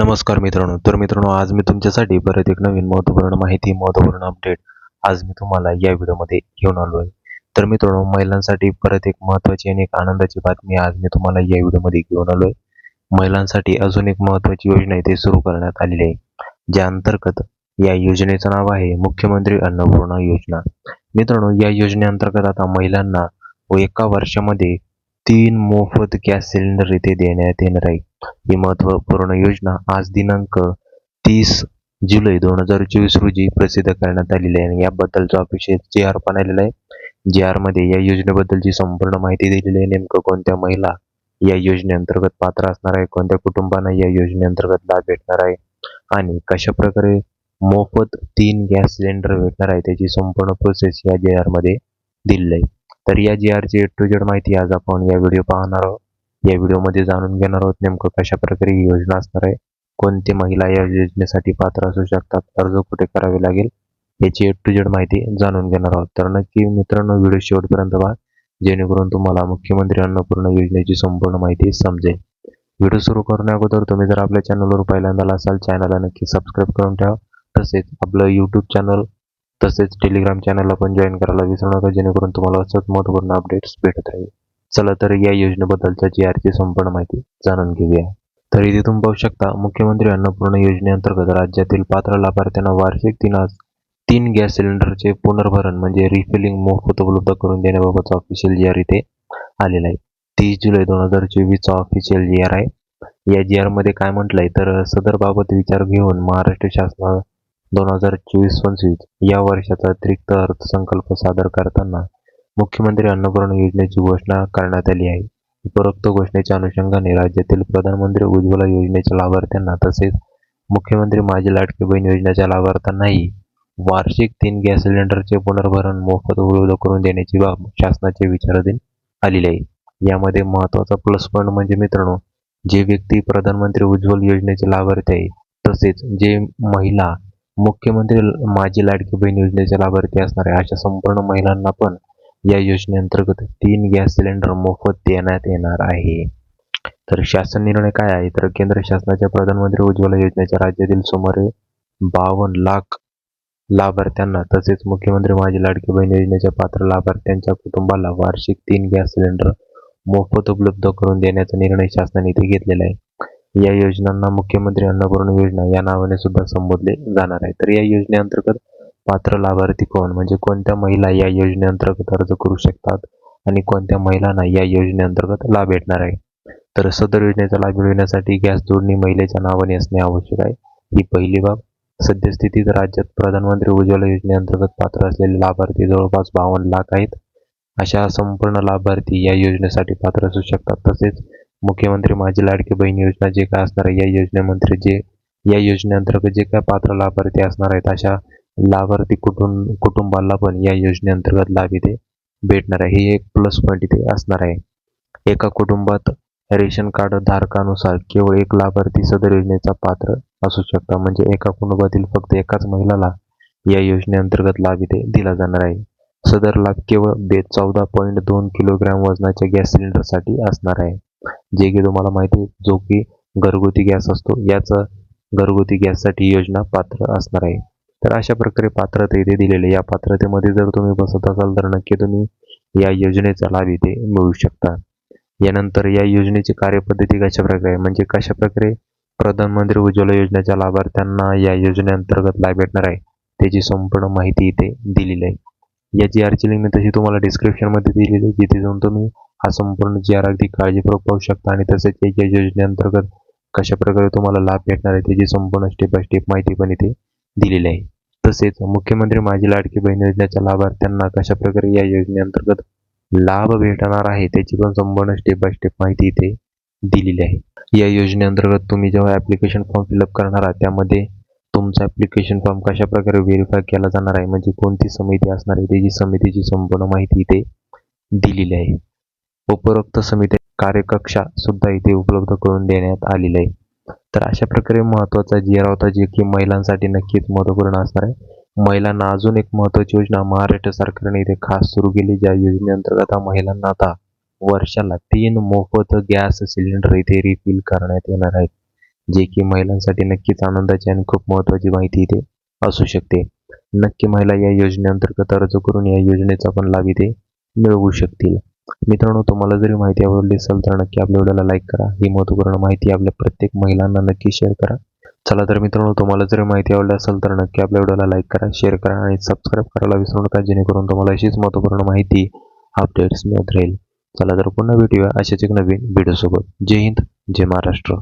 नमस्कार मित्रांनो. तर मित्रांनो आज मी तुमच्यासाठी परत एक नवीन महत्त्वपूर्ण माहिती महत्त्वपूर्ण अपडेट आज मी तुम्हाला या व्हिडिओमध्ये घेऊन आलो आहे. तर मित्रांनो महिलांसाठी परत एक महत्त्वाची आणि एक आनंदाची बातमी आज मी तुम्हाला या व्हिडिओमध्ये घेऊन आलो आहे. महिलांसाठी अजून एक महत्त्वाची योजना इथे सुरू करण्यात आलेली आहे ज्या अंतर्गत या योजनेचं नाव आहे मुख्यमंत्री अन्नपूर्णा योजना. मित्रांनो या योजनेअंतर्गत आता महिलांना व एका वर्षामध्ये तीन मोफत गॅस सिलेंडर इथे देण्यात येणार आहे. ही महत्त्वपूर्ण योजना आज दिनांक तीस जुलै दोन हजार चोवीस रोजी प्रसिद्ध करण्यात आलेली आहे. आणि याबद्दलचा ऑफिशियल जे आर पण आलेला आहे जे मध्ये या योजनेबद्दलची संपूर्ण माहिती दिलेली आहे. नेमकं कोणत्या महिला या योजनेअंतर्गत पात्र असणार आहे कोणत्या कुटुंबांना या योजनेअंतर्गत लाभ भेटणार आहे आणि कशा प्रकारे मोफत तीन गॅस सिलेंडर भेटणार आहे त्याची संपूर्ण प्रोसेस या जे मध्ये दिलेली आहे. तर या जी आरची टू जेड माहिती आज आपण या व्हिडिओ पाहणार आहोत. या व्हिडिओमध्ये जाणून घेणार आहोत नेमकं कशा प्रकारे ही योजना असणार आहे. कोणती महिला या योजनेसाठी पात्र असू शकतात? अर्ज कुठे करावे लागेल? याची एड टू जेड माहिती जाणून घेणार आहोत. तर नक्की मित्रांनो व्हिडिओ शेवटपर्यंत पहा. जेणेकरून तुम्हाला मुख्यमंत्री अन्नपूर्ण योजनेची संपूर्ण माहिती समजेल. व्हिडिओ सुरू करण्या अगोदर तुम्ही जर आपल्या चॅनलवर पहिल्यांदा असाल चॅनलला नक्की सबस्क्राईब करून ठेवा. तसेच आपलं यूट्यूब चॅनल तसेच टेलिग्राम चॅनलला पण जॉईन करायला विसरू नका जेणेकरून तुम्हाला असंच महत्त्वपूर्ण अपडेट्स भेटत राहील. चला तर या योजनेबद्दलच्या जी आरची संपूर्ण माहिती जाणून घेऊया. तर इथे तुम्ही पाहू शकता मुख्यमंत्री अन्नपूर्ण योजनेअंतर्गत राज्यातील पात्र लाभार्थ्यांना वार्षिक तीन तीन गॅस सिलेंडरचे पुनर्भरण म्हणजे रिफिलिंग मोफत उपलब्ध करून देण्याबाबतचा ऑफिशियल जी आर इथे आलेला आहे. तीस जुलै दोन हजार चोवीसचा ऑफिशियल जी आर आहे. या जी आरमध्ये काय म्हटलंय? तर सदर बाबत विचार घेऊन महाराष्ट्र शासना दोन हजार चोवीस पंचवीस या वर्षाचा अतिरिक्त अर्थसंकल्प सादर करताना मुख्यमंत्री अन्नपूर्ण योजनेची घोषणा करण्यात आली आहे. उपरोक्त घोषणेच्या अनुषंगाने राज्यातील प्रधानमंत्री उज्ज्वला योजनेच्या लाभार्थ्यांना तसेच मुख्यमंत्री माझी लाडकी बहीण योजनेच्या लाभार्थ्यांनाही वार्षिक तीन गॅस सिलेंडरचे पुनर्भरण मोफत उपलब्ध करून देण्याची बाब शासनाचे विचाराधीन आलेली आहे. यामध्ये महत्त्वाचा प्लस पॉईंट म्हणजे मित्रांनो जे व्यक्ती प्रधानमंत्री उज्ज्वल योजनेचे लाभार्थी आहे तसेच जे महिला मुख्यमंत्री माझी लाडकी बहीण योजनेचे लाभार्थी असणाऱ्या अशा संपूर्ण महिलांना पण या योजनेअंतर्गत तीन गॅस सिलेंडर मोफत देण्यात येणार आहे. तर शासन निर्णय काय आहे? तर केंद्र शासनाच्या प्रधानमंत्री उज्ज्वला योजनेच्या राज्यातील सुमारे बावन्न लाख लाभार्थ्यांना तसेच मुख्यमंत्री माझी लाडकी बहीण योजनेच्या पात्र लाभार्थ्यांच्या कुटुंबाला वार्षिक तीन गॅस सिलेंडर मोफत उपलब्ध करून देण्याचा निर्णय शासनाने इथे घेतलेला आहे. या योजनांना मुख्यमंत्री अन्नपूर्ण योजना या नावाने सुद्धा संबोधले जाणार आहे. तर या योजनेअंतर्गत पात्र लाभार्थी कोण? म्हणजे कोणत्या महिला या योजनेअंतर्गत अर्ज करू शकतात आणि कोणत्या महिलांना या योजनेअंतर्गत लाभ भेटणार आहे? तर सदर योजनेचा लाभ मिळवण्यासाठी गॅस जोडणी महिलेच्या नावाने असणे आवश्यक आहे. ही पहिली बाब. सद्यस्थितीत राज्यात प्रधानमंत्री उज्ज्वला योजनेअंतर्गत पात्र असलेले लाभार्थी जवळपास बावन्न लाख आहेत. अशा संपूर्ण लाभार्थी या योजनेसाठी पात्र असू शकतात. तसेच मुख्यमंत्री माझी लाडकी बहीण योजना जे काय असणार आहे या योजनेमंत्री जे या योजनेअंतर्गत जे काय पात्र लाभार्थी असणार आहेत अशा लाभार्थी कुटुंब कुटुंबाला पण या योजनेअंतर्गत लाभ इथे भेटणार आहे. हे एक प्लस पॉईंट इथे असणार आहे. एका कुटुंबात रेशन कार्ड धारकानुसार केवळ एक लाभार्थी सदर योजनेचा पात्र असू शकता. म्हणजे एका कुटुंबातील फक्त एकाच महिलाला या योजनेअंतर्गत लाभ इथे दिला जाणार आहे. सदर लाभ केवळ बे चौदा पॉईंट दोन किलोग्रॅम वजनाच्या गॅस सिलेंडरसाठी असणार आहे. जे की तुम्हाला माहिती आहे जो की घरगुती गॅस असतो याच घरगुती गॅससाठी योजना पात्र असणार आहे. तर अशा प्रकारे पात्रता इथे दिलेले या पात्रतेमध्ये जर तुम्ही बसत असाल तर नक्की तुम्ही या योजनेचा लाभ इथे मिळू शकता. यानंतर या योजनेची कार्यपद्धती कशा प्रकारे म्हणजे कशा प्रकारे प्रधानमंत्री उज्ज्वला योजनेच्या लाभार्थ्यांना या योजनेअंतर्गत लाभ भेटणार आहे त्याची संपूर्ण माहिती इथे दिलेली आहे. याची जी आरची लिंक मी तशी तुम्हाला डिस्क्रिप्शनमध्ये दिलेली आहे जिथे जाऊन तुम्ही हा संपूर्ण जी आर अगदी काळजीपूर्वक पाहू शकता आणि तसेच या योजनेअंतर्गत कशा प्रकारे तुम्हाला लाभ भेटणार आहे त्याची संपूर्ण स्टेप बाय स्टेप माहिती पण इथे दिलेली आहे. तसेच मुख्यमंत्री माझी लाडकी बहीण योजनेच्या लाभार्थ्यांना कशा प्रकारे या योजनेअंतर्गत लाभ भेटणार आहे त्याची पण संपूर्ण स्टेप बाय स्टेप माहिती इथे दिलेली आहे. या योजनेअंतर्गत तुम्ही जेव्हा ॲप्लिकेशन फॉर्म फिलअप करणार आहात त्यामध्ये तुमचा ॲप्लिकेशन फॉर्म कशा प्रकारे व्हेरीफाय केला जाणार आहे म्हणजे कोणती समिती असणार आहे त्याची समितीची संपूर्ण माहिती इथे दिलेली आहे. उपरोक्त समिती कार्यकक्षा सुद्धा इथे उपलब्ध करून देण्यात आलेली आहे. तर अशा प्रकारे महत्त्वाचा जिरा होता जे की महिलांसाठी नक्कीच महत्त्वपूर्ण असणार आहे. महिलांना अजून एक महत्त्वाची योजना महाराष्ट्र सरकारने इथे खास सुरू केली ज्या योजनेअंतर्गत महिलांना आता वर्षाला तीन मोफत गॅस सिलेंडर इथे रिफिल करण्यात येणार आहेत. जे की महिलांसाठी नक्कीच आनंदाची आणि खूप महत्त्वाची माहिती इथे असू शकते. नक्की महिला या योजनेअंतर्गत अर्ज करून या योजनेचा पण लाभ इथे मिळवू शकतील. मित्रांनो तुम्हाला जरी माहिती आवडली असेल तर नक्की आपल्या व्हिडिओला लाईक करा. ही महत्त्वपूर्ण माहिती आपल्या प्रत्येक महिलांना नक्की शेअर करा. चला तर मित्रांनो तुम्हाला जरी माहिती आवडली असेल तर नक्की आपल्या व्हिडिओला लाईक करा शेअर करा आणि सबस्क्राईब करायला विसरू नका जेणेकरून तुम्हाला अशीच महत्त्वपूर्ण माहिती अपडेट्स मिळत राहील. चला तर पुन्हा भेटूया अशाच एक नवीन व्हिडिओसोबत जय हिंद जय महाराष्ट्र.